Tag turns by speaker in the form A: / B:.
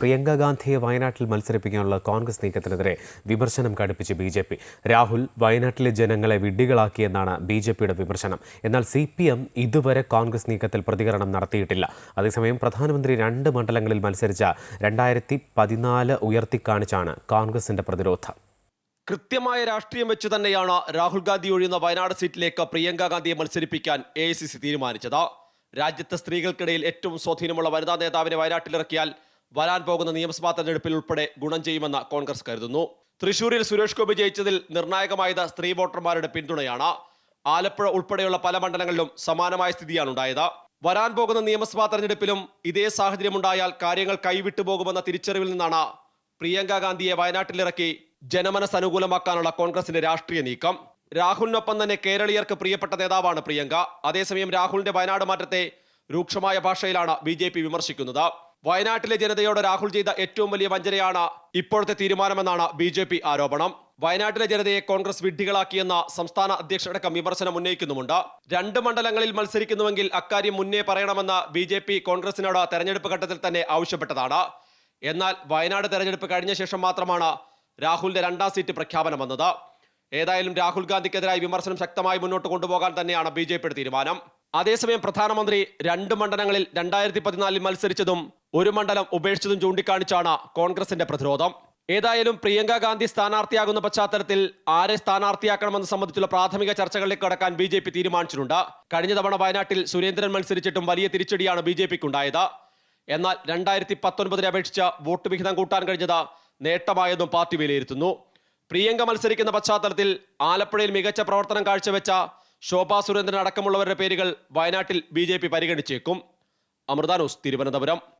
A: പ്രിയങ്ക ഗാന്ധിയെ വയനാട്ടിൽ മത്സരിപ്പിക്കാനുള്ള കോൺഗ്രസ് നീക്കത്തിനെതിരെ വിമർശനം കടുപ്പിച്ച് ബി ജെ പി. രാഹുൽ വയനാട്ടിലെ ജനങ്ങളെ വിഡ്ഢികളാക്കിയെന്നാണ് ബി ജെ പിയുടെ വിമർശനം. എന്നാൽ സി പി എം ഇതുവരെ കോൺഗ്രസ് നീക്കത്തിൽ പ്രതികരണം നടത്തിയിട്ടില്ല. അതേസമയം പ്രധാനമന്ത്രി രണ്ട് മണ്ഡലങ്ങളിൽ മത്സരിച്ച രണ്ടായിരത്തി പതിനാല് ഉയർത്തിക്കാണിച്ചാണ് കോൺഗ്രസിന്റെ പ്രതിരോധം.
B: കൃത്യമായ രാഷ്ട്രീയം വെച്ച് തന്നെയാണ് രാഹുൽ ഗാന്ധി ഒഴിയുന്ന വയനാട് സീറ്റിലേക്ക് പ്രിയങ്ക ഗാന്ധിയെ മത്സരിപ്പിക്കാൻ എ തീരുമാനിച്ചത്. രാജ്യത്തെ സ്ത്രീകൾക്കിടയിൽ ഏറ്റവും സ്വാധീനമുള്ള വനിതാ നേതാവിനെ വയനാട്ടിലിറക്കിയാൽ വരാൻ പോകുന്ന നിയമസഭാ തെരഞ്ഞെടുപ്പിൽ ഉൾപ്പെടെ ഗുണം ചെയ്യുമെന്ന് കോൺഗ്രസ് കരുതുന്നു. തൃശൂരിൽ സുരേഷ് ഗോപി ജയിച്ചതിൽ നിർണായകമായത് സ്ത്രീ വോട്ടർമാരുടെ പിന്തുണയാണ്. ആലപ്പുഴ ഉൾപ്പെടെയുള്ള പല മണ്ഡലങ്ങളിലും സമാനമായ സ്ഥിതിയാണ് ഉണ്ടായത്. വരാൻ പോകുന്ന നിയമസഭാ തെരഞ്ഞെടുപ്പിലും ഇതേ സാഹചര്യമുണ്ടായാൽ കാര്യങ്ങൾ കൈവിട്ടു പോകുമെന്ന തിരിച്ചറിവിൽ നിന്നാണ് പ്രിയങ്ക ഗാന്ധിയെ വയനാട്ടിലിറക്കി ജനമനസ് അനുകൂലമാക്കാനുള്ള കോൺഗ്രസിന്റെ രാഷ്ട്രീയ നീക്കം. രാഹുലിനൊപ്പം തന്നെ കേരളീയർക്ക് പ്രിയപ്പെട്ട നേതാവാണ് പ്രിയങ്ക. അതേസമയം രാഹുലിന്റെ വയനാട് മാറ്റത്തെ രൂക്ഷമായ ഭാഷയിലാണ് ബി വിമർശിക്കുന്നത്. വയനാട്ടിലെ ജനതയോട് രാഹുൽ ചെയ്ത ഏറ്റവും വലിയ വഞ്ചനയാണ് ഇപ്പോഴത്തെ തീരുമാനമെന്നാണ് ബി ജെ പി ആരോപണം. വയനാട്ടിലെ ജനതയെ കോൺഗ്രസ് വിഡ്ഢികളാക്കിയെന്ന സംസ്ഥാന അധ്യക്ഷനടക്കം വിമർശനം ഉന്നയിക്കുന്നുമുണ്ട്. രണ്ട് മണ്ഡലങ്ങളിൽ മത്സരിക്കുന്നുവെങ്കിൽ അക്കാര്യം മുന്നേ പറയണമെന്ന് ബി ജെ പി കോൺഗ്രസിനോട് തെരഞ്ഞെടുപ്പ് ഘട്ടത്തിൽ തന്നെ ആവശ്യപ്പെട്ടതാണ്. എന്നാൽ വയനാട് തെരഞ്ഞെടുപ്പ് കഴിഞ്ഞ ശേഷം മാത്രമാണ് രാഹുലിന്റെ രണ്ടാം സീറ്റ് പ്രഖ്യാപനം വന്നത്. ഏതായാലും രാഹുൽ ഗാന്ധിക്കെതിരായി വിമർശനം ശക്തമായി മുന്നോട്ട് കൊണ്ടുപോകാൻ തന്നെയാണ് ബി തീരുമാനം. അതേസമയം പ്രധാനമന്ത്രി രണ്ട് മണ്ഡലങ്ങളിൽ രണ്ടായിരത്തി പതിനാലിൽ മത്സരിച്ചതും ഒരു മണ്ഡലം ഉപേക്ഷിച്ചതും ചൂണ്ടിക്കാണിച്ചാണ് കോൺഗ്രസിന്റെ പ്രതിരോധം. ഏതായാലും പ്രിയങ്ക ഗാന്ധി സ്ഥാനാർത്ഥിയാകുന്ന പശ്ചാത്തലത്തിൽ ആരെ സ്ഥാനാർത്ഥിയാക്കണമെന്ന് സംബന്ധിച്ചുള്ള പ്രാഥമിക ചർച്ചകളിലേക്ക് കടക്കാൻ ബി ജെ പി തീരുമാനിച്ചിട്ടുണ്ട്. കഴിഞ്ഞ തവണ വയനാട്ടിൽ സുരേന്ദ്രൻ മത്സരിച്ചിട്ടും വലിയ തിരിച്ചടിയാണ് ബി ജെ പിക്ക് ഉണ്ടായത് എന്നാൽ രണ്ടായിരത്തി പത്തൊൻപതിനെ അപേക്ഷിച്ച് വോട്ട് വിഹിതം കൂട്ടാൻ കഴിഞ്ഞത് നേട്ടമായതും പാർട്ടി വിലയിരുത്തുന്നു. പ്രിയങ്ക മത്സരിക്കുന്ന പശ്ചാത്തലത്തിൽ ആലപ്പുഴയിൽ മികച്ച പ്രവർത്തനം കാഴ്ചവെച്ച ശോഭാ സുരേന്ദ്രൻ അടക്കമുള്ളവരുടെ പേരുകൾ വയനാട്ടിൽ ബി പരിഗണിച്ചേക്കും. അമൃത ന്യൂസ് തിരുവനന്തപുരം.